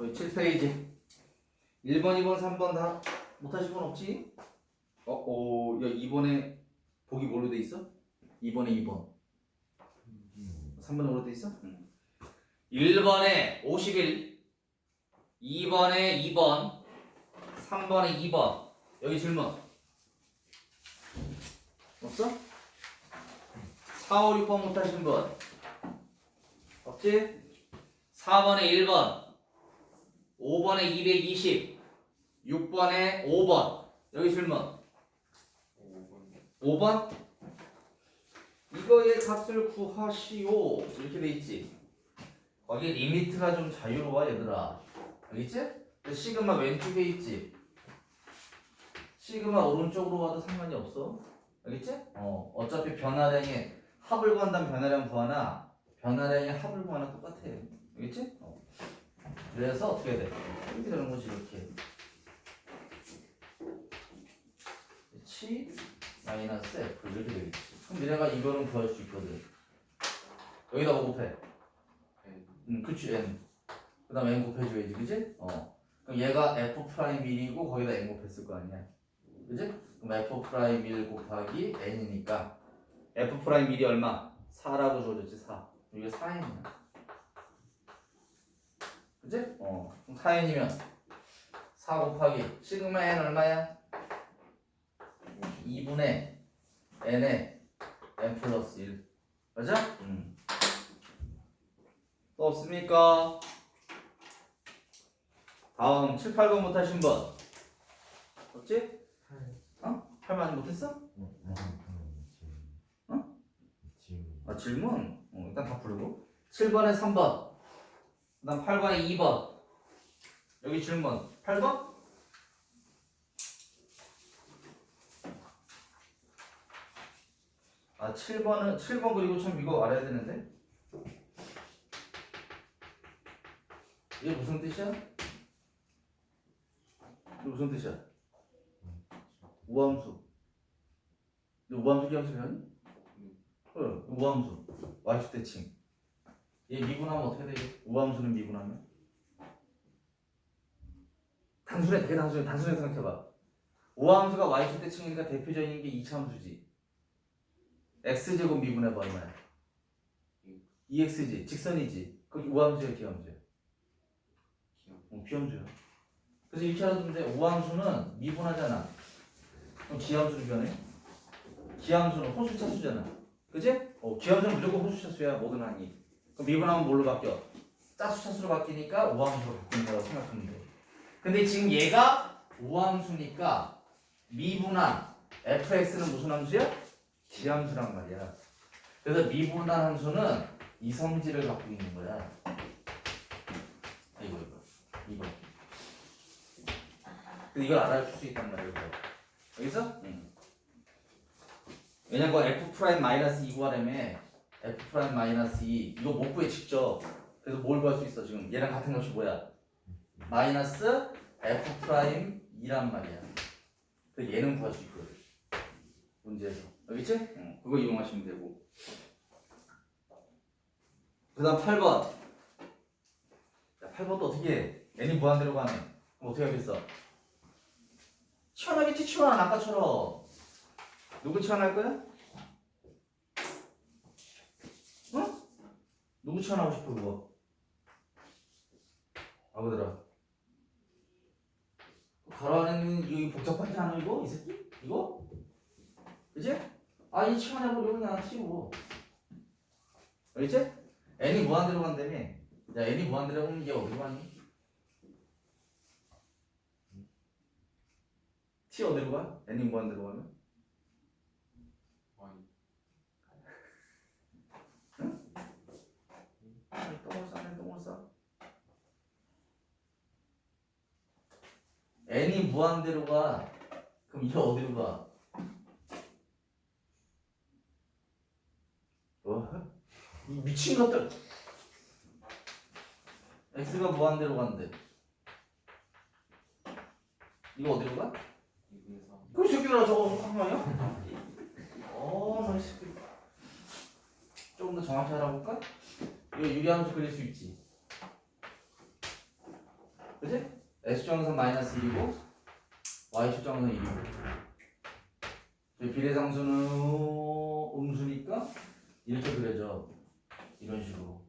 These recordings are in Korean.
거의 7페이지 1번, 2번, 3번 다 못하신 분 없지? 어, 오, 야 2번에 보기 뭘로 돼 있어? 2번에 2번 3번에 뭐로 돼 있어? 응. 1번에 51 2번에 2번 3번에 2번 여기 질문 없어? 4, 5, 6번 못하신 분 없지? 4번에 1번 5번에 220 6번에 5번. 여기 질문. 5번? 이거의 값을 구하시오. 이렇게 돼 있지? 거기 리미트가 좀 자유로워 얘들아. 알겠지? 그 시그마 왼쪽에 있지? 시그마 오른쪽으로 와도 상관이 없어. 알겠지? 어 어차피 변화량의 합을 구한다면 변화량 구하나 변화량의 합을 구하나 똑같아. 알겠지? 어. 그래서 어떻게 돼? 이렇게 되는 거지 이렇게 그렇지? 마이너스 F 이렇게 되겠지 그럼 얘네가 이거는 구할 수 있거든 여기다 뭐 곱해? 응 그치 N 그 다음에 N 곱해줘야지 그치? 어 그럼 얘가 F 프라임 1이고 거기다 N 곱했을 거 아니야 그치? 그럼 F 프라임 1 곱하기 N이니까 F 프라임 1이 얼마? 4라고 줘줬지 4 이게 4N이야 그치? 어 그럼 4N이면 4 곱하기 시그마 N 얼마야? 2분의 n에 n 플러스 1 맞아? 음. 또 없습니까? 다음 7, 8번 못하신 분 없지? 어? 8번 못했어? 아 질문? 어, 일단 다 부르고 7번에 3번 그 다음 8번에 2번 여기 질문 8번? 아 7번은 7번 그리고 참 이거 알아야 되는데 이게 무슨 뜻이야? 이게 무슨 뜻이야? 우함수 너 우함수 기함수 배웠니? 응 우함수 y축 대칭 얘 미분하면 어떻게 되지? 우함수는 미분하면? 단순해 되게 단순해. 단순히 생각해봐. 우함수가 y축 대칭이니까 대표적인 게 이차함수지. x제곱 미분해봐 얼마야? 2x지 직선이지. 거기 우함수야 기함수야? 어, 기함수야. 그래서 이렇게 돼 우함수는 미분하잖아. 그럼 기함수로 변해? 기함수는 호수차수잖아. 그지? 어, 기함수는 무조건 호수차수야 모든 항이 그럼 미분하면 뭘로 바뀌어? 짜수 차수로 바뀌니까 우함수로 바뀌는 거라고 생각하면 돼 근데 지금 얘가 우함수니까 미분한 fx는 무슨 함수야? 기함수란 말이야. 그래서 미분한 함수는 이 성질을 갖고 있는 거야. 이거 이거 이거. 근데 이걸 알아줄 수 있단 말이야. 이거. 여기서? 응. 왜냐면 f 프라임 마이너스 2 구하려면 f 프라임 마이너스 2 이거 못 구해 직접. 그래서 뭘 구할 수 있어 지금 얘랑 같은 값이 뭐야? 마이너스 f 프라임 2란 말이야. 그 얘는 구할 수 있거든. 문제에서. 알겠지? 어, 그거 이용하시면 되고. 그 다음 8번. 야, 8번도 어떻게 해? n이 무한대로 가네. 그럼 어떻게 하겠어? 치환하겠지, 치환. 아까처럼. 누구 치환할 거야? 어? 누구 치환하고 싶어, 그거? 아버들아. 가로 안에는 이거 복잡하지 않아, 이거? 이 새끼? 이거? 그지? 아, 이 치환해버리고 그냥 치고. 알겠지? n이 무한대로 간다며. 야, n이 무한대로 가면 이게 어디로 가니? t 어디로 가? n이 무한대로 가면? 아이, 똥을 싸네, 똥을 싸. N이 무한대로 가. 그럼 이게 어디로 가? 뭐? 이 미친 것들. x가 무한대로 간대. 이거 어디로 가? 그 새끼들아 저거 상관이야? 어, 너이 새끼. 조금 더 정확히 알아볼까? 이거 유리함수 그릴 수 있지. X좌항선 마이너스 1이고 y축좌항선 1이고. 비례상수는 음수니까 이렇게 그려져. 이런 식으로.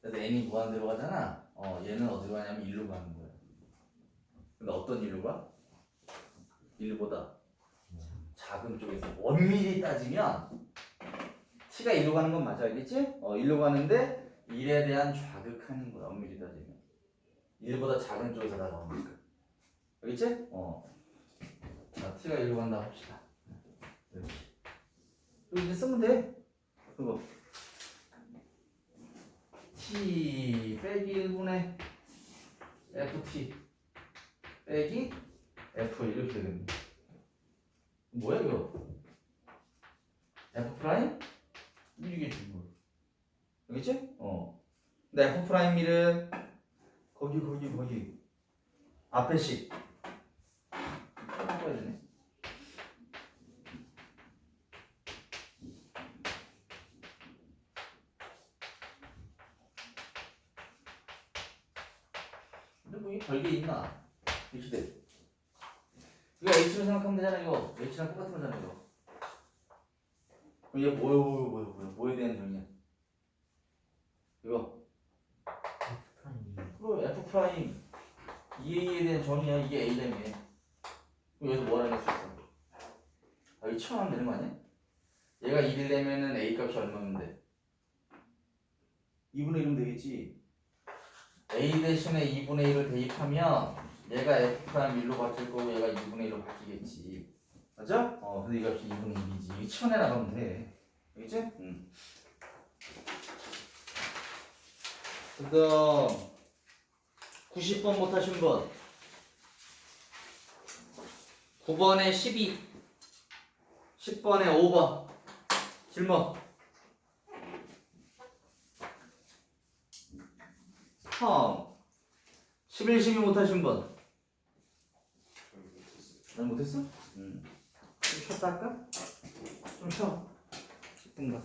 그래서 n이 무한대로 가잖아. 어 얘는 어디로 가냐면 1로 가는 거야. 근데 어떤 1로 가? 1보다 작은 쪽에서. 원밀히 따지면 t가 1로 가는 건 맞아 알겠지? 어 1로 가는데 1에 대한 좌극하는 거야 엄밀히 따지면 1보다 작은 쪽에서 나가니까 알겠지? 어. 자, t가 1로 간다 합시다. 이렇게 이거 이제 쓰면 돼. 그거. T 빼기 1분의 ft 빼기 f 이렇게 되겠네. 뭐야 이거? F 프라임? 이게 중거 알겠지? 어. 근데 f 프라임 밀은 거기 거기 거기. 앞에 식 써봐야 되네. 근데 뭐 이게 별게 있나? 돼 이거 H로 생각하면 되잖아 이거. H랑 똑같은 거잖아 이거. 얘 뭐야 뭐야 뭐야 뭐야 뭐에 대한 정의야? 이거 그럼 F 프라임 EA에 대한 정의야 이게 A라며 그럼 여기서 뭐라는 수 있어 아 이거 치워하면 되는 거 아니야? 얘가 1이려면은 A 값이 얼마면 돼? 2분의 1이면 되겠지 A 대신에 2분의 1을 대입하면 얘가 F 프라임 1로 바뀔 거고 얘가 2분의 1로 바뀌겠지 맞아? 어 근데 이 값이 2분의 1이지 이거 치워내 나가면 돼 알겠지? 응 그다음 90번 못하신 분 9번에 12 10번에 5번 질문 처음 11, 12 못하신 분난 못했어? 응. 좀 쉬었다 할까? 좀 쉬어. 10분가.